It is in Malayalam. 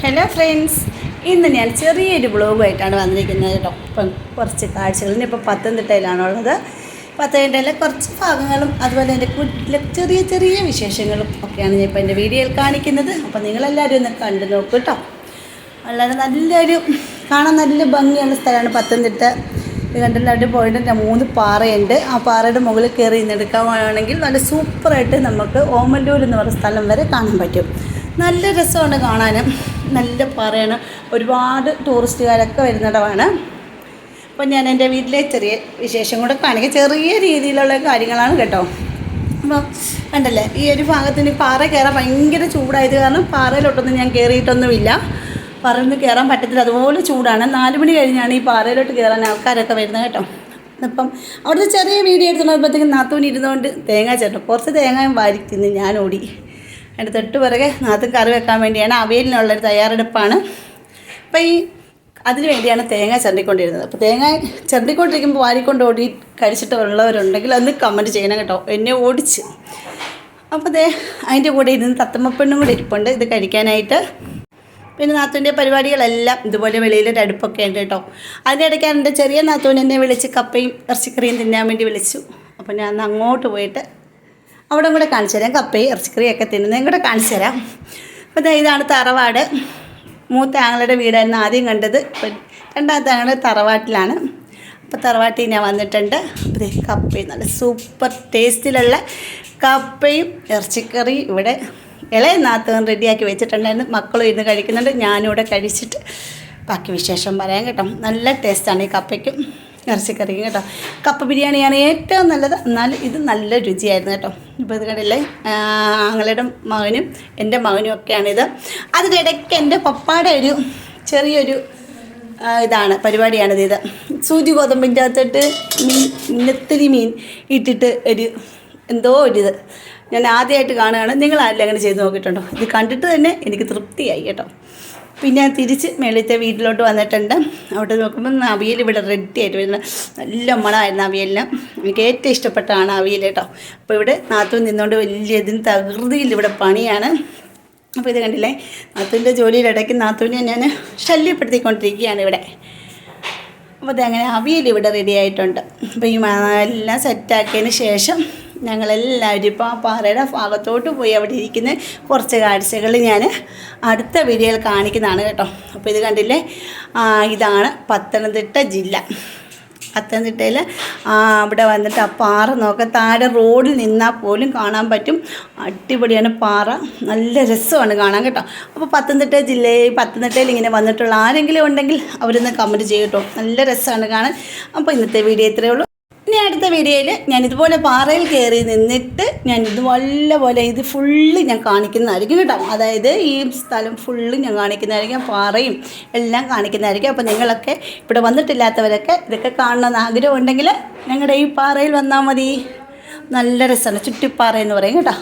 ഹലോ ഫ്രണ്ട്സ് ഇന്ന് ഞാൻ ചെറിയൊരു വ്ളോഗുമായിട്ടാണ് വന്നിരിക്കുന്നത് കേട്ടോ. ഇപ്പം കുറച്ച് കാഴ്ചകൾ. ഇന്നിപ്പോൾ പത്തനംതിട്ടയിലാണുള്ളത് പത്തനംതിട്ടയിലെ കുറച്ച് ഭാഗങ്ങളും അതുപോലെ എന്റെ കുട്ടിലെ ചെറിയ ചെറിയ വിശേഷങ്ങളും ഒക്കെയാണ് ഞാൻ ഇപ്പോൾ എന്റെ വീഡിയോയിൽ കാണിക്കുന്നത്. അപ്പോൾ നിങ്ങളെല്ലാവരും ഒന്ന് കണ്ടു നോക്കൂ കേട്ടോ. വളരെ നല്ലൊരു കാണാൻ നല്ല ഭംഗിയുള്ള സ്ഥലമാണ് പത്തനംതിട്ട. ഇത് കണ്ടില്ല അവിടെ പോയിട്ട് മൂന്ന് പാറയുണ്ട്. ആ പാറയുടെ മുകളിൽ കയറി നിന്നെടുക്കാനാണെങ്കിൽ നല്ല സൂപ്പറായിട്ട് നമുക്ക് ഓമല്ലൂർ എന്ന് പറയുന്ന സ്ഥലം വരെ കാണാൻ പറ്റും. നല്ല രസമാണ് കാണാനും. നല്ല പാറയാണ്. ഒരുപാട് ടൂറിസ്റ്റുകാരൊക്കെ വരുന്നിടമാണ്. അപ്പം ഞാൻ എന്റെ വീട്ടിലെ ചെറിയ വിശേഷം കൂടെ കാണിക്കുക ചെറിയ രീതിയിലുള്ള കാര്യങ്ങളാണ് കേട്ടോ. അപ്പോൾ കണ്ടല്ലേ ഈ ഒരു ഭാഗത്തിന് പാറ കയറാൻ ഭയങ്കര ചൂടായത് കാരണം പാറയിലോട്ടൊന്നും ഞാൻ കയറിയിട്ടൊന്നുമില്ല. പാറയിൽ നിന്ന് കയറാൻ പറ്റത്തില്ല. അതുപോലെ ചൂടാണ്. നാല് മണി കഴിഞ്ഞാണ് ഈ പാറയിലോട്ട് കയറാൻ ആൾക്കാരൊക്കെ വരുന്നത് കേട്ടോ. അപ്പം അവിടുത്തെ ചെറിയ വീഡിയോ എടുത്തുള്ളപ്പോഴത്തേക്കും നാത്തൂൻ ഇരുന്നുകൊണ്ട് തേങ്ങ ചേട്ടോ കുറച്ച് തേങ്ങ വാരിക്കുന്നു ഞാൻ ഓടി അതിന്റെ തൊട്ട് പിറകെ നാത്തും കറി വെക്കാൻ വേണ്ടിയാണ് അവയിലിനുള്ളൊരു തയ്യാറെടുപ്പാണ്. അപ്പോൾ ഈ അതിന് വേണ്ടിയാണ് തേങ്ങ ചന്തിക്കൊണ്ടിരുന്നത്. അപ്പോൾ തേങ്ങ ചന്തിക്കൊണ്ടിരിക്കുമ്പോൾ വാരിക്കൊണ്ട് ഓടി കഴിച്ചിട്ട് ഉള്ളവരുണ്ടെങ്കിൽ ഒന്ന് കമന്റ് ചെയ്യണം കേട്ടോ. എന്നെ ഓടിച്ച്. അപ്പോൾ അതേ അതിന്റെ കൂടെ ഇരുന്ന് തത്തമ്മപ്പെണ്ണും കൂടെ ഇരിപ്പുണ്ട്. ഇത് കഴിക്കാനായിട്ട്. പിന്നെ നാത്തൂന്റെ പരിപാടികളെല്ലാം ഇതുപോലെ വെളിയിലൊരു അടുപ്പൊക്കെ ഉണ്ട് കേട്ടോ. അതിന്റെ ഇടയ്ക്ക് എന്റെ ചെറിയ നാത്തൂൻ എന്നെ വിളിച്ച് കപ്പയും ഇറച്ചിക്കറിയും തിന്നാൻ വേണ്ടി വിളിച്ചു. അപ്പോൾ ഞാൻ അങ്ങോട്ട് പോയിട്ട് അവിടെ കൂടെ കാണിച്ചു തരാം. കപ്പയും ഇറച്ചിക്കറിയൊക്കെ തിന്നുന്നതും കൂടെ കാണിച്ചു തരാം. അപ്പോൾ ഇതാണ് തറവാട്. മൂത്ത ആങ്ങളുടെ വീടായിരുന്നു ആദ്യം കണ്ടത്. രണ്ടാമത്തെ ആങ്ങൾ തറവാട്ടിലാണ്. അപ്പോൾ തറവാട്ടിൽ ഞാൻ വന്നിട്ടുണ്ട്. അപ്പോൾ കപ്പയും നല്ല സൂപ്പർ ടേസ്റ്റിലുള്ള കപ്പയും ഇറച്ചിക്കറിയും ഇവിടെ ഇളയ റെഡിയാക്കി വെച്ചിട്ടുണ്ടായിരുന്നു. മക്കളും ഇന്ന് കഴിക്കുന്നുണ്ട്. ഞാനിവിടെ കഴിച്ചിട്ട് ബാക്കി വിശേഷം പറയാം കേട്ടോ. നല്ല ടേസ്റ്റാണ് ഈ കപ്പയ്ക്കും. ഇറച്ചിക്കറിയും കേട്ടോ. കപ്പ ബിരിയാണിയാണ് ഏറ്റവും നല്ലത്. എന്നാൽ ഇത് നല്ല രുചിയായിരുന്നു കേട്ടോ. ഇപ്പോൾ ഇത് കണ്ടില്ലേ? ആങ്ങളുടെ മകനും എന്റെ മകനും ഒക്കെയാണിത്. അതിനിടയ്ക്ക് എന്റെ പപ്പാടെ ഒരു ചെറിയൊരു ഇതാണ് പരിപാടിയാണിത് ഇത്. സൂചി ഗോതമ്പിന്റെ അകത്തിട്ട് മീൻ ഇന്നത്തിരി മീൻ ഇട്ടിട്ട് ഒരു എന്തോ ഒരിത് ഞാൻ ആദ്യമായിട്ട് കാണുകയാണ്. നിങ്ങൾ അങ്ങനെ ചെയ്ത് നോക്കിയിട്ടുണ്ടോ? ഇത് കണ്ടിട്ട് തന്നെ എനിക്ക് തൃപ്തിയായി കേട്ടോ. പിന്നെ തിരിച്ച് മേളിത്തെ വീട്ടിലോട്ട് വന്നിട്ടുണ്ട്. അവിടെ നോക്കുമ്പോൾ അവിയൽ ഇവിടെ റെഡി ആയിട്ട് വരുന്നത് നല്ല മണമായിരുന്നു അവിയലിന് എനിക്ക് ഏറ്റവും ഇഷ്ടപ്പെട്ടാണ് അവിയൽ കേട്ടോ. അപ്പോൾ ഇവിടെ നാത്തു നിന്നുകൊണ്ട് വലിയ ഇതിന് തകൃതിയിൽ ഇവിടെ പണിയാണ്. അപ്പോൾ ഇത് കണ്ടില്ലേ? നാത്തുവിന്റെ ജോലിയുടെ ഇടയ്ക്ക് നാത്തൂനെ ഞാൻ ശല്യപ്പെടുത്തിക്കൊണ്ടിരിക്കുകയാണ് ഇവിടെ. അപ്പോൾ അതങ്ങനെ അവിയൽ ഇവിടെ റെഡി ആയിട്ടുണ്ട്. അപ്പോൾ ഈ എല്ലാം സെറ്റാക്കിയതിന് ശേഷം ഞങ്ങളെല്ലാവരും ഇപ്പോൾ ആ പാറയുടെ ഭാഗത്തോട്ട് പോയി അവിടെ ഇരിക്കുന്ന കുറച്ച് കാഴ്ചകൾ ഞാൻ അടുത്ത വീഡിയോയിൽ കാണിക്കുന്നതാണ് കേട്ടോ. അപ്പോൾ ഇത് കണ്ടില്ലേ? ഇതാണ് പത്തനംതിട്ട ജില്ല. പത്തനംതിട്ടയിൽ അവിടെ വന്നിട്ട് ആ പാറ നോക്കാം താഴെ റോഡിൽ നിന്നാൽ പോലും കാണാൻ പറ്റും. അടിപൊളിയാണ് പാറ. നല്ല രസമാണ് കാണാൻ കേട്ടോ. അപ്പോൾ പത്തനംതിട്ട ജില്ലയിൽ പത്തനംതിട്ടയിൽ ഇങ്ങനെ വന്നിട്ടുള്ള ആരെങ്കിലും ഉണ്ടെങ്കിൽ അവരൊന്ന് കമന്റ് ചെയ്യട്ടോ നല്ല രസമാണ് കാണാൻ. അപ്പോൾ ഇന്നത്തെ വീഡിയോ ഇത്രയേ ഉള്ളൂ. ഇനി അടുത്ത വീഡിയോയിൽ ഞാൻ ഇതുപോലെ പാറയിൽ കയറി നിന്നിട്ട് ഞാൻ ഇത് പോലെ ഇത് ഫുള്ള് ഞാൻ കാണിക്കുന്നതായിരിക്കും കേട്ടോ. അതായത് ഈ സ്ഥലം ഫുള്ള് ഞാൻ കാണിക്കുന്നതായിരിക്കും പാറയും എല്ലാം കാണിക്കുന്നതായിരിക്കും. അപ്പോൾ നിങ്ങളൊക്കെ ഇവിടെ വന്നിട്ടില്ലാത്തവരൊക്കെ ഇതൊക്കെ കാണണമെന്ന് ആഗ്രഹം ഉണ്ടെങ്കിൽ ഞങ്ങളുടെ ഈ പാറയിൽ വന്നാൽ മതി. നല്ല രസമാണ്. ചുറ്റിപ്പാറ എന്ന് പറയും കേട്ടോ.